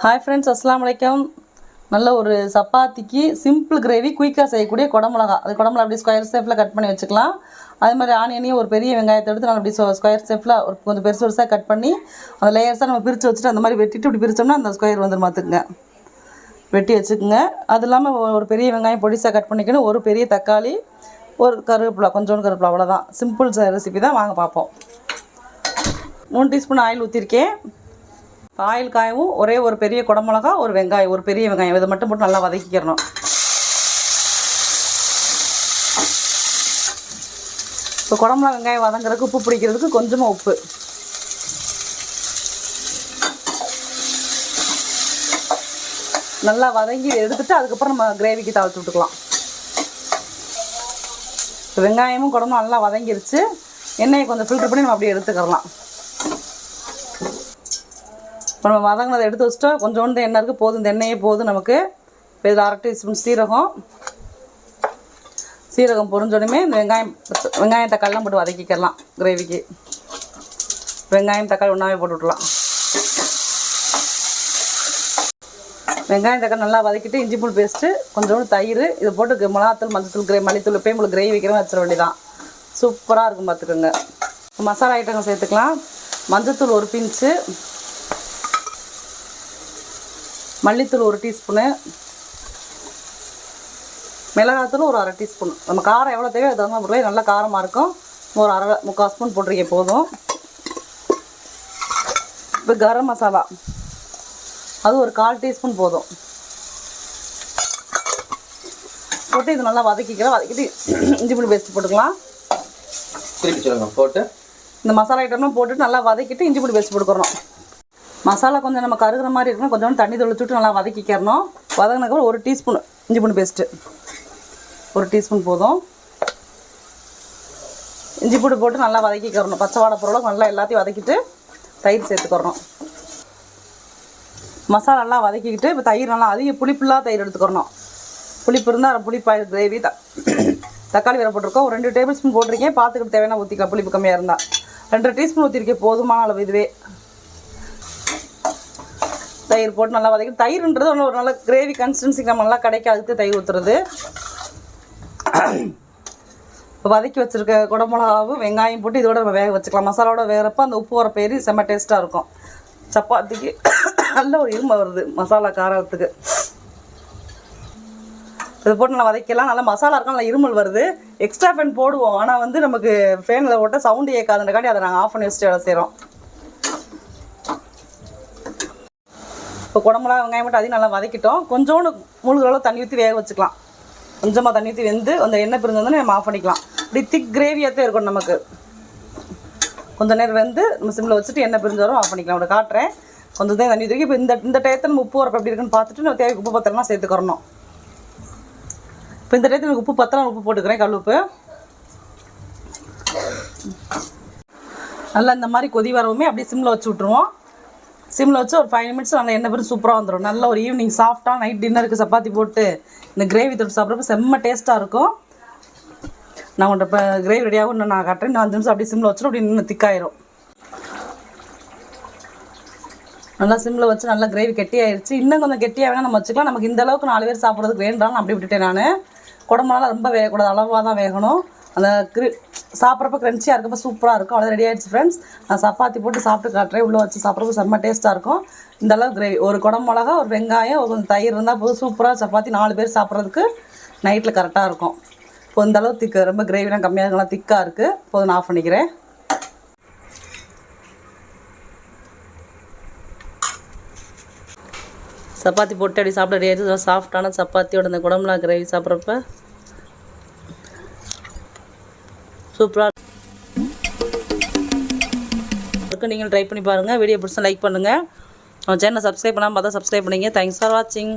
Hi friends அஸ்லாம் வலைக்கம் நல்ல ஒரு சப்பாத்திக்கு சிம்பிள் கிரேவி குயிக்காக செய்யக்கூடிய குடமிளகா. அது குடமிளகா அப்படி ஸ்கொயர் ஷேப்பில் கட் பண்ணி வச்சுக்கலாம். அதே மாதிரி ஆனியனையும் ஒரு பெரிய வெங்காயத்தை எடுத்து நம்ம அப்படி ஸ்கொயர் ஷேப்பில் ஒரு கொஞ்சம் பெருசு பெருசாக கட் பண்ணி அந்த லேயர்ஸாக நம்ம பிரித்து வச்சுட்டு அந்த மாதிரி வெட்டிட்டு இப்படி பிரித்தோம்னா அந்த ஸ்கொயர் வந்து பார்த்துக்குங்க வெட்டி வச்சுக்கோங்க. அது இல்லாமல் ஒரு பெரிய வெங்காயம் பொடிசாக கட் பண்ணிக்கணும். ஒரு பெரிய தக்காளி ஒரு கருவேப்பிலை கொஞ்சோண்டு கருவேப்பிலை அவ்வளோதான் சிம்பிள் ரெசிபி தான். வாங்க பார்ப்போம் மூணு டீஸ்பூன் ஆயில் ஊற்றிருக்கேன் ஆயில் காயவும் ஒரே ஒரு பெரிய குடமிளகா ஒரு வெங்காயம் ஒரு பெரிய வெங்காயம். இதை மட்டும் போட்டு நல்லா வதக்கிக்கிறணும். இப்போ குடமிளகா வெங்காயம் வதங்குறதுக்கு உப்பு பிடிக்கிறதுக்கு கொஞ்சமாக உப்பு. நல்லா வதங்கி எடுத்துட்டு அதுக்கப்புறம் நம்ம கிரேவிக்கு தாழ்த்து விட்டுக்கலாம். வெங்காயமும் குடமும் நல்லா வதங்கிருச்சு. எண்ணெயை கொஞ்சம் ஃபில்டர் பண்ணி நம்ம அப்படியே எடுத்துக்கிறலாம். இப்போ நம்ம வதங்கினதை எடுத்து வச்சுட்டோம் கொஞ்சோண்டு எண்ணெய் இருக்குது போதும். இந்த எண்ணெயே போதும் நமக்கு. இப்போ இதில் அரை டீஸ்பூன் சீரகம். சீரகம் பொறிஞ்சோடனே இந்த வெங்காயம் வெங்காயம் தக்காளிலாம் போட்டு வதக்கிக்கலாம் கிரேவிக்கு வெங்காயம் தக்காளி ஒன்றாவே போட்டு விட்லாம் வெங்காயம் தக்காளி நல்லா வதக்கிட்டு இஞ்சி பூண்டு பேஸ்ட்டு கொஞ்சோண்டு தயிர் இதை போட்டு மிளகாத்தூள் மஞ்சத்தூள் கிரே மல்லித்தூள் எப்பயும் உங்களுக்கு கிரேவி வைக்கிறோம் வச்சிட வேண்டியதான் சூப்பராக இருக்கும் பார்த்துக்கோங்க மசாலா ஐட்டங்கள் சேர்த்துக்கலாம். மஞ்சத்தூள் ஒரு பிஞ்சு மல்லித்தூள் ஒரு டீஸ்பூனு மிளகாத்தூள் ஒரு அரை டீஸ்பூன். நம்ம காரம் எவ்வளோ தேவையோ அது தகுந்த மாதிரி நல்லா காரமாக இருக்கும். ஒரு அரை முக்கால் ஸ்பூன் போட்டிருக்கேன் போதும். இப்போ கரம் மசாலா. அது ஒரு கால் டீஸ்பூன் போதும். போட்டு இது நல்லா வதக்கிக்கிறோம் வதக்கிட்டு இஞ்சி பூண்டு பேஸ்ட் போட்டுக்கலாம். திருப்பி சொல்லுங்க போட்டு. இந்த மசாலா ஐட்டம்லாம் போட்டுட்டு நல்லா வதக்கிட்டு இஞ்சி பூண்டு பேஸ்ட் போட்டுக்கிறோம் மசாலா கொஞ்சம் நம்ம கருகிற மாதிரி இருக்கணும். கொஞ்சம் தண்ணி தெளிச்சுட்டு நல்லா வதக்கிக்கிறணும். வதங்கினதுக்கப்புறம் ஒரு டீஸ்பூன் இஞ்சி பூண்டு பேஸ்ட்டு ஒரு டீஸ்பூன் போதும். இஞ்சி பூண்டு போட்டு நல்லா வதக்கிக்கிறணும். பச்சை வாடை பொருளும் நல்லா எல்லாத்தையும் வதக்கிட்டு தயிர் சேர்த்துக்கிறணும். மசாலா நல்லா வதக்கிக்கிட்டு இப்போ தயிர் நல்லா அதிக புளிப்புலாம் தயிர் எடுத்துக்கிறணும். புளிப்பு இருந்தால் புளிப்பாய் கிரேவி த தக்காளி வேறு போட்டிருக்கோம். ஒரு ரெண்டு டேபிள் ஸ்பூன் போட்டிருக்கேன். பார்த்துக்கிட்டு தேவையான ஊற்றிக்கலாம் புளிப்பு கம்மியாக இருந்தால் ரெண்டு டீஸ்பூன் ஊற்றிருக்கேன் போதுமான அளவு இதுவே. தயிர் போட்டு நல்லா வதக்கி தயிர்ன்றது ஒன்று ஒரு நல்ல கிரேவி கன்சிஸ்டன்சிக்கு நம்ம நல்லா கிடைக்க அதுக்கு தயிர் ஊற்றுறது இப்போ வதக்கி வச்சுருக்க குடமிளகாவும் வெங்காயம் போட்டு இதோட நம்ம வேக வச்சுக்கலாம். மசாலாவோட வேகிறப்ப அந்த உப்பு வர பேரி செம்ம டேஸ்ட்டாக இருக்கும். சப்பாத்திக்கு நல்ல ஒரு இருமை வருது மசாலா காரத்துக்கு. இதை போட்டு நல்லா வதக்கலாம் நல்லா மசாலா இருக்கும் நல்லா இருமல் வருது. எக்ஸ்ட்ரா ஃபேன் போடுவோம். ஆனால் வந்து நமக்கு ஃபேனில் போட்டால் சவுண்டு ஏற்காதுன்றக்காண்டி அதை நாங்கள் ஆஃப் பண்ணி வச்சுட்டு வேலை செய்கிறோம் இப்போ குடம்புலாம் வெங்காயம் மட்டும் அதையும் நல்லா வதக்கிட்டோம். கொஞ்சோண்டு மூழ்கிற அளவு தண்ணி ஊற்றி வேக வச்சுக்கலாம். கொஞ்சமாக தண்ணி ஊற்றி வெந்து அந்த எண்ணெய் பிரிஞ்சோடனே நம்ம ஆஃப் பண்ணிக்கலாம். இப்படி திக் கிரேவியாகத்தே இருக்கும் நமக்கு. கொஞ்ச நேரம் வெந்து நம்ம சிம்மில் வச்சுட்டு எண்ணெய் பிரிஞ்சு வரும் ஆஃப் பண்ணிக்கலாம். அப்படி காட்டுறேன். கொஞ்சம் தான் தண்ணி தூக்கி இப்போ இந்த இந்த டயத்தில் நம்ம உப்பு வரப்போ எப்படி இருக்குன்னு பார்த்துட்டு நம்ம தேவைக்கு உப்பு பத்திரம்லாம் சேர்த்துக்கிறணும் இப்போ இந்த டயத்தில் எனக்கு உப்பு பத்திரம் உப்பு போட்டுக்கிறேன் கல் நல்லா இந்த மாதிரி கொதி வரவுமே அப்படியே சிம்மில் வச்சு விட்ருவோம் சிம்மில் வச்சு ஒரு ஃபைவ் மினிட்ஸ் நல்லா எண்ணெய் பேர் சூப்பராக வந்துடும் நல்ல ஒரு ஈவினிங் சாஃப்டாக நைட் டின்னருக்கு சப்பாத்தி போட்டு இந்த கிரேவி தொட்டு சாப்பிட்றப்ப செம்ம டேஸ்ட்டாக இருக்கும். நான் உங்கள்கிட்ட இப்போ கிரேவி ரெடியாகும் இன்னும் நான் காட்டுறேன். இன்னும் அஞ்சு நிமிஷம் அப்படியே சிம்மில் வச்சிடும் அப்படி இன்னும் திக்காயிரும் நல்லா சிம்மில் வச்சு நல்லா கிரேவி கெட்டியாயிருச்சு இன்னும் கொஞ்சம் கெட்டியாக வேணால் நம்ம வச்சுக்கலாம். நமக்கு இந்த அளவுக்கு நாலு பேர் சாப்பிட்றதுக்கு வேண்டாம் நான் அப்படி விட்டுட்டேன் நான். குடம்பெல்லாம் ரொம்ப வேகக்கூடாது. அளவாக தான் வேகணும். அந்த கிரி சாப்பிட்றப்ப க்ரன்ச்சியாக இருக்கப்போ சூப்பராக இருக்கும். அவ்வளோ ரெடி ஆகிடுச்சு ஃப்ரெண்ட்ஸ் நான் சப்பாத்தி போட்டு சாப்பிட்டு காட்டுறேன். உள்ளே வச்சு சாப்பிட்றப்ப செம்ம டேஸ்ட்டாக இருக்கும். இந்த அளவு கிரேவி ஒரு குடம் மிளகா ஒரு வெங்காயம் ஒரு கொஞ்சம் தயிர் இருந்தால் போதும். சூப்பராக சப்பாத்தி நாலு பேர் சாப்பிட்றதுக்கு நைட்டில் கரெக்டாக இருக்கும். இப்போ இந்த அளவு திக்கு ரொம்ப கிரேவிலாம் கம்மியாக இருக்கலாம் திக்காக இருக்குது போதும் நான் ஆஃப் பண்ணிக்கிறேன். சப்பாத்தி போட்டு அப்படி சாப்பிட ரெடி ஆயிடுச்சு. சாஃப்டான சப்பாத்தியோட அந்த குடம்புலாம் கிரேவி சாப்பிட்றப்ப சூப்பராக இருக்கு. நீங்கள் ட்ரை பண்ணி பாருங்கள் வீடியோ பிடிச்சா லைக் பண்ணுங்கள் நம்ம சேனலை சப்ஸ்கிரைப் பண்ணாமல் பார்த்தா சப்ஸ்கிரைப் பண்ணிங்க. தேங்க்ஸ் ஃபார் வாட்சிங்